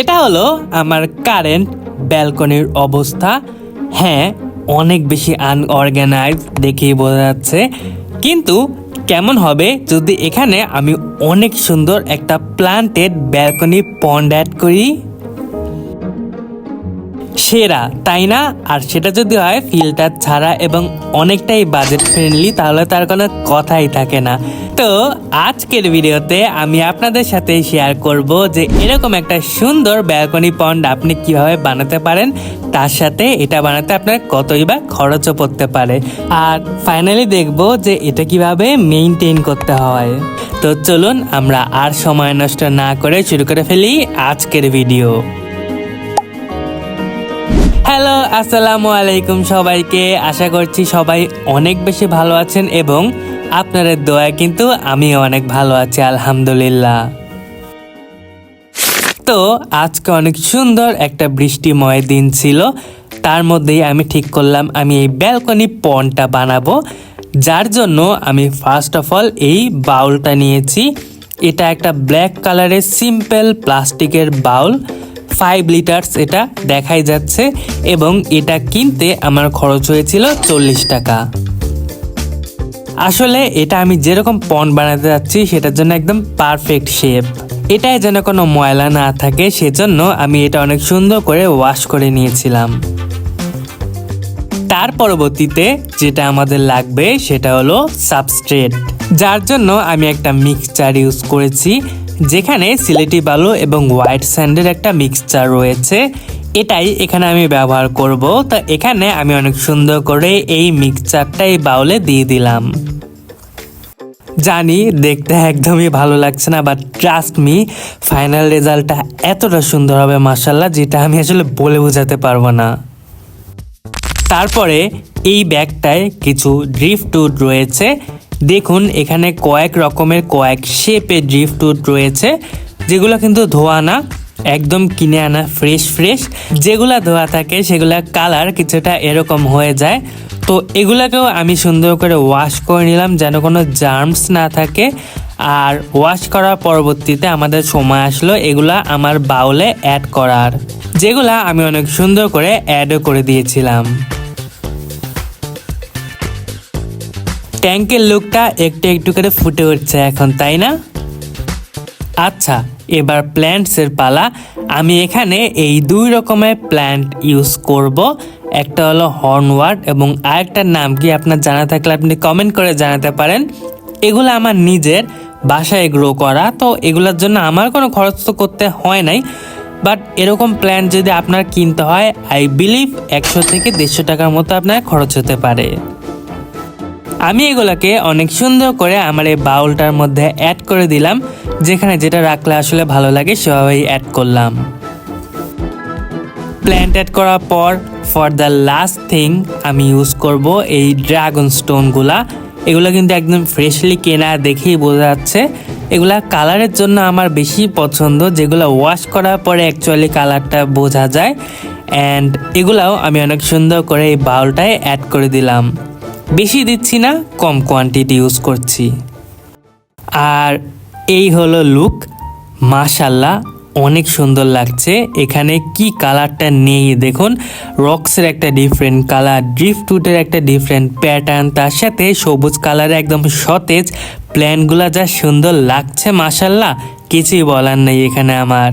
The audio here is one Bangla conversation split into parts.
এটা হলো আমার কারেন্ট ব্যালকনির অবস্থা। হ্যাঁ অনেক বেশি আনঅর্গানাইজ দেখেই বোঝা যাচ্ছে। কিন্তু কেমন হবে যদি এখানে আমি অনেক সুন্দর একটা প্লান্টেড ব্যালকনি পন্ড অ্যাড করি? সেরা, তাই না? আর সেটা যদি হয় ফিল্টার ছাড়া এবং অনেকটাই বাজেট ফ্রেন্ডলি তাহলে তার কোনো কথাই থাকে না। তো, আজকের ভিডিওতে আমি আপনাদের সাথে শেয়ার করব যে এরকম একটা সুন্দর ব্যালকনি পন্ড আপনি কীভাবে বানাতে পারেন, তার সাথে এটা বানাতে আপনার কতই বা খরচও পড়তে পারে। আর ফাইনালি দেখব যে এটা কীভাবে মেনটেন করতে হয়। তো চলুন, আমরা আর সময় নষ্ট না করে শুরু করে ফেলি আজকের ভিডিও হ্যালো আসসালামু আলাইকুম সবাইকে। আশা করছি সবাই অনেক বেশি ভালো আছেন এবং আপনাদের দোয়া কিন্তু আমি অনেক ভালো আছি, আলহামদুলিল্লাহ। তো আজকে অনেক সুন্দর একটা বৃষ্টিময় দিন ছিল। তার মধ্যেই আমি ঠিক করলাম, আমি এই ব্যালকনি পনটা বানাবো। যার জন্য আমি ফার্স্ট অফ অল এই বাউলটা নিয়েছি। এটা একটা ব্ল্যাক কালারের সিম্পল প্লাস্টিকের বাউল। ফাইভ লিটার্স এটা দেখাই যাচ্ছে এবং এটা কিনতে আমার খরচ হয়েছিল চল্লিশ টাকা। আসলে এটা আমি যেরকম পন বানাতে যাচ্ছি, সেটার জন্য একদম পারফেক্ট শেপ এটাই যেন কোনো ময়লা না থাকে, সেজন্য আমি এটা অনেক সুন্দর করে ওয়াশ করে নিয়েছিলাম। তার পরবর্তীতে যেটা আমাদের লাগবে, সেটা হলো সাবস্ট্রেট যার জন্য আমি একটা মিক্সচার ইউজ করেছি যেখানে সিলেটি বালু এবং হোয়াইট স্যান্ডের একটা মিক্সচার রয়েছে, এটাই এখানে আমি ব্যবহার করব। তো এখানে আমি অনেক সুন্দর করে এই মিক্সচারটা এই বাউলে দিয়ে দিলাম। জানি দেখতে একদমই ভালো লাগছে না বাট ট্রাস্ট মি ফাইনাল রেজাল্টটা এতটা সুন্দর হবে মার্শাল্লাহ যেটা আমি আসলে বলে বোঝাতে পারব না। তারপরে এই ব্যাগটায় কিছু ড্রিফটউড রয়েছে দেখুন, এখানে কয়েক রকমের কয়েক শেপের ড্রিফটউড রয়েছে, যেগুলো কিন্তু ধোয়া না, একদম কিনে আনা ফ্রেশ ফ্রেশ যেগুলা ধোয়া থাকে সেগুলা কালার কিছুটা এরকম হয়ে যায়। তো এগুলাকেও আমি সুন্দর করে ওয়াশ করে নিলাম, যেন কোনো জার্মস না থাকে। আর ওয়াশ করার পরবর্তীতে আমাদের সময় আসলো, এগুলা আমার বাউলে অ্যাড করার। যেগুলা আমি অনেক সুন্দর করে অ্যাডও করে দিয়েছিলাম। ট্যাঙ্কের লুকটা একটু একটু করে ফুটে উঠছে এখন, তাই না? আচ্ছা এবার প্ল্যান্টসের পালা। আমি এখানে এই দুই রকমের প্ল্যান্ট ইউজ করব। একটা হলো হর্নওয়ার্ড এবং আরেকটার নাম কি আপনার জানা থাকলে আপনি কমেন্ট করে জানাতে পারেন। এগুলো আমার নিজের, বাসায় গ্রো করা, তো এগুলোর জন্য আমার কোনো খরচ তো করতে হয় নাই। বাট এরকম প্ল্যান যদি আপনার কিনতে হয় আই বিলিভ একশো থেকে দেড়শো টাকার মতো আপনার খরচ হতে পারে। আমি এগুলাকে অনেক সুন্দর করে আমার এই বাউলটার মধ্যে অ্যাড করে দিলাম, যেখানে যেটা রাখলে আসলে ভালো লাগে সেভাবেই অ্যাড করলাম। প্ল্যান্ট অ্যাড করার পর ফর দ্য লাস্ট থিং আমি ইউজ করব এই ড্রাগন স্টোনগুলা এগুলো কিন্তু একদম ফ্রেশলি কেনা দেখেই বোঝা যাচ্ছে। এগুলা কালারের জন্য আমার বেশি পছন্দ, যেগুলো ওয়াশ করার পরে অ্যাকচুয়ালি কালারটা বোঝা যায়। অ্যান্ড এগুলাও আমি অনেক সুন্দর করে এই বাউলটায় অ্যাড করে দিলাম। বেশি দিচ্ছি না, কম কোয়ান্টিটি ইউজ করছি। আর এই হলো লুক মাশাল্লাহ অনেক সুন্দর লাগছে। এখানে কি কালারটা নেই, দেখুন। রক্সের একটা ডিফারেন্ট কালার ড্রিফটুটের একটা ডিফারেন্ট প্যাটার্ন তার সাথে সবুজ কালারে একদম সতেজ। প্ল্যানগুলা যা সুন্দর লাগছে মাশাল্লাহ কিছুই বলার নেই এখানে আমার।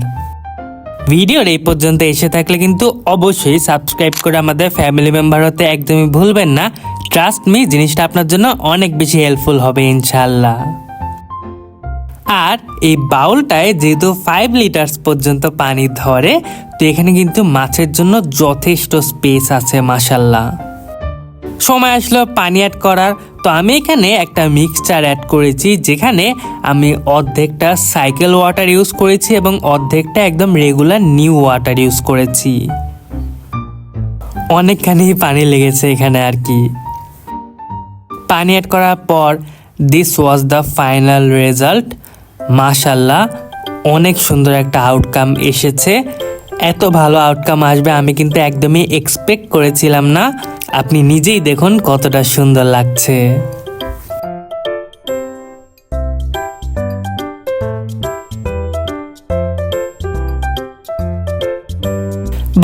ভিডিওর এই পর্যন্ত এসে থাকলে কিন্তু অবশ্যই সাবস্ক্রাইব করে আমাদের ফ্যামিলি মেম্বার হতে একদমই ভুলবেন না। ট্রাস্ট মি জিনিসটা আপনার জন্য অনেক বেশি হেল্পফুল হবে ইনশাল্লাহ আর এই বাউলটায় যেহেতু ফাইভ লিটার্স পর্যন্ত পানি ধরে, তো এখানে কিন্তু মাছের জন্য যথেষ্ট স্পেস আছে মাসাল্লাহ সময় আসলো পানি অ্যাড করার, তো আমি এখানে একটা মিক্সচার অ্যাড করেছি, যেখানে আমি অর্ধেকটা সাইকেল ওয়াটার ইউজ করেছি এবং অর্ধেকটা একদম রেগুলার নিউ ওয়াটার ইউজ করেছি। অনেকখানি পানি লেগেছে এখানে আর কি। পানি অ্যাড করার পর this was the final result মাশাল্লাহ, অনেক সুন্দর একটা আউটকাম এসেছে। এত ভালো আউটকাম আসবে আমি কিন্তু একদমই এক্সপেক্ট করেছিলাম না। আপনি নিজেই দেখুন কতটা সুন্দর লাগছে।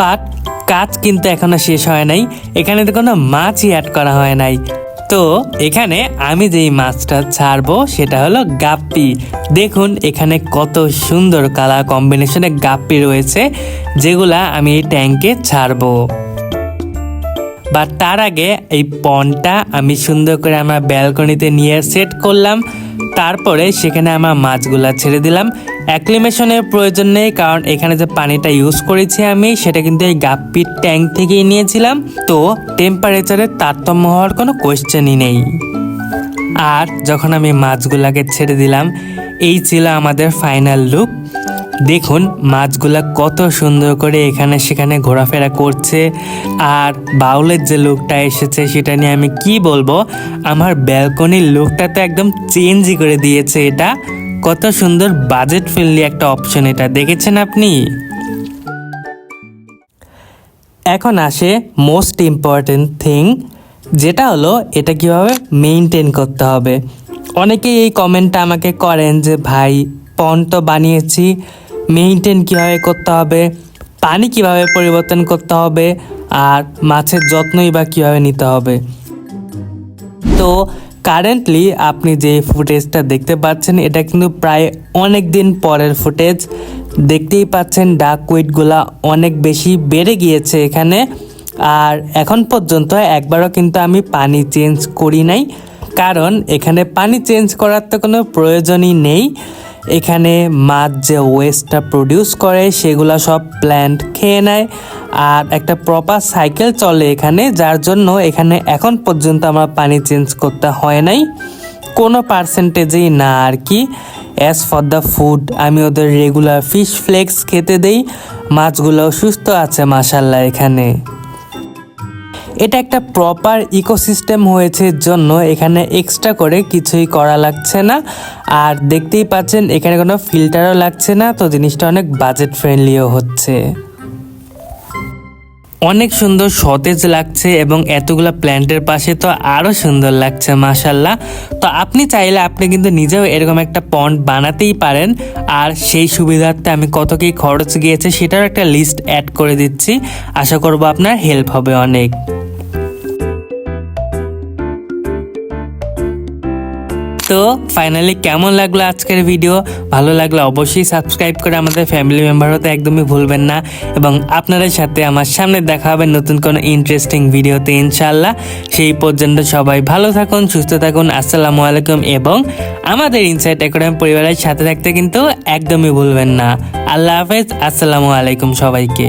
বাট কাজ কিন্তু এখনও শেষ হয় নাই। এখানে তো কোনো মাছই অ্যাড করা হয় নাই। তো এখানে আমি যেই মাছটা ছাড়বো সেটা হলো গাপ্পি। দেখুন, এখানে কত সুন্দর কালার কম্বিনেশনে গাপ্পি রয়েছে, যেগুলা আমি এই ট্যাঙ্কে ছাড়বো। বা তার আগে এই পনটা আমি সুন্দর করে আমার ব্যালকনিতে নিয়ে সেট করলাম, তারপরে সেখানে আমার মাছগুলা ছেড়ে দিলাম। অ্যাক্লিমেশনের প্রয়োজন নেই, কারণ এখানে যে পানিটা ইউজ করেছি আমি, সেটা কিন্তু এই গাপ্পির ট্যাঙ্ক থেকেই নিয়েছিলাম। তো টেম্পারেচারের তারতম্য হওয়ার কোনো কোয়েশ্চেনই নেই। আর যখন আমি মাছগুলাকে ছেড়ে দিলাম, এই ছিল আমাদের ফাইনাল লুক দেখুন, মাছগুলা কত সুন্দর করে এখানে সেখানে ঘোরাফেরা করছে, আর বাউলের যে লুকটা এসেছে, সেটা নিয়ে আমি কি বলব? আমার ব্যালকনির লুকটা তো একদম চেঞ্জই করে দিয়েছে এটা। কত সুন্দর বাজেট ফ্রেন্ডলি একটা অপশন এটা, দেখেছেন আপনি? এখন আসে মোস্ট ইম্পর্টেন্ট থিং যেটা হলো এটা কীভাবে মেনটেন করতে হবে। অনেকেই এই কমেন্টটা আমাকে করেন যে, ভাই পন তো বানিয়েছি মেনটেন কীভাবে করতে হবে, পানি কীভাবে পরিবর্তন করতে হবে, আর মাছের যত্নই বা কীভাবে নিতে হবে? তো কারেন্টলি আপনি যে ফুটেজটা দেখতে পাচ্ছেন, এটা কিন্তু প্রায় অনেক দিন পরের ফুটেজ দেখতেই পাচ্ছেন ডাক উইটগুলা অনেক বেশি বেড়ে গিয়েছে এখানে। আর এখন পর্যন্ত একবারও কিন্তু আমি পানি চেঞ্জ করি নাই। কারণ এখানে পানি চেঞ্জ করার তো কোনো প্রয়োজনই নেই। এখানে মাছ যে ওয়েস্টটা প্রডিউস করে, সেগুলো সব প্ল্যান্ট খেয়ে নেয়। আর একটা প্রপার সাইকেল চলে এখানে, যার জন্য এখানে এখন পর্যন্ত আমার পানি চেঞ্জ করতে হয় নাই। কোনো পার্সেন্টেজেই না আর কি। অ্যাজ ফর দ্য ফুড আমি ওদের রেগুলার ফিশ ফ্লেক্স খেতে দেই। মাছগুলো সুস্থ আছে মাসাল্লাহ এখানে। এটা একটা প্রপার ইকোসিস্টেম হয়েছে জন্য এখানে এক্সট্রা করে কিছুই করা লাগছে না। আর দেখতেই পাচ্ছেন, এখানে কোনো ফিল্টারও লাগছে না, তো জিনিসটা অনেক বাজেট ফ্রেন্ডলিও হচ্ছে। অনেক সুন্দর সতেজ লাগছে এবং এতগুলো প্ল্যান্টের পাশে তো আরও সুন্দর লাগছে মাসাল্লাহ তো আপনি চাইলে আপনি কিন্তু নিজেও এরকম একটা পন্ড বানাতেই পারেন। আর সেই সুবিধার্থে আমি কত কী খরচ গিয়েছে সেটার একটা লিস্ট অ্যাড করে দিচ্ছি। আশা করব আপনার হেল্প হবে অনেক। তো ফাইনালি কেমন লাগল আজকের ভিডিও ভালো লাগলে অবশ্যই সাবস্ক্রাইব করে আমাদের ফ্যামিলি মেম্বার হতে একদমই ভুলবেন না। এবং আপনাদের সাথে আমার সামনে দেখা হবে নতুন কোনো ইন্টারেস্টিং ভিডিওতে ইনশাল্লাহ সেই পর্যন্ত সবাই ভালো থাকুন, সুস্থ থাকুন, আসসালামু আলাইকুম এবং আমাদের ইনসাইট অ্যাকাডেমি পরিবারের সাথে থাকতে কিন্তু একদমই ভুলবেন না। আল্লাহ হাফেজ, আসসালামু আলাইকুম সবাইকে।